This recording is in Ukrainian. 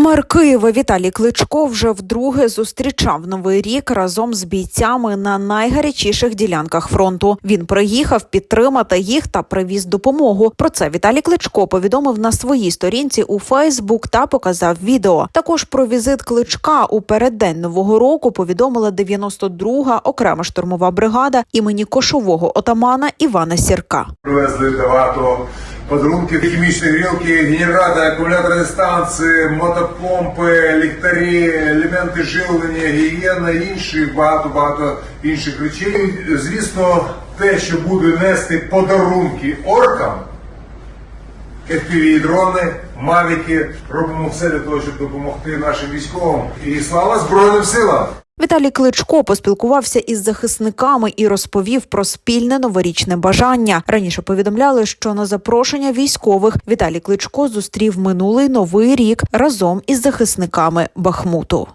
Мер Києва Віталій Кличко вже вдруге зустрічав новий рік разом з бійцями на найгарячіших ділянках фронту. Він приїхав підтримати їх та привіз допомогу. Про це Віталій Кличко повідомив на своїй сторінці у Фейсбук та показав відео. Також про візит Кличка у переддень нового року повідомила 92-га окрема штурмова бригада імені кошового отамана Івана Сірка. Привезли багато подарунків, хімічні грілки, генератори, акумуляторні станції, мотопомпи, ліхтарі, елементи живлення, гігієна, інші багато-багато інших речей. Звісно, те, що буде нести подарунки оркам, fpv дрони, мавіки, робимо все для того, щоб допомогти нашим військовим. І слава Збройним силам! Віталій Кличко поспілкувався із захисниками і розповів про спільне новорічне бажання. Раніше повідомляли, що на запрошення військових Віталій Кличко зустрів минулий новий рік разом із захисниками Бахмуту.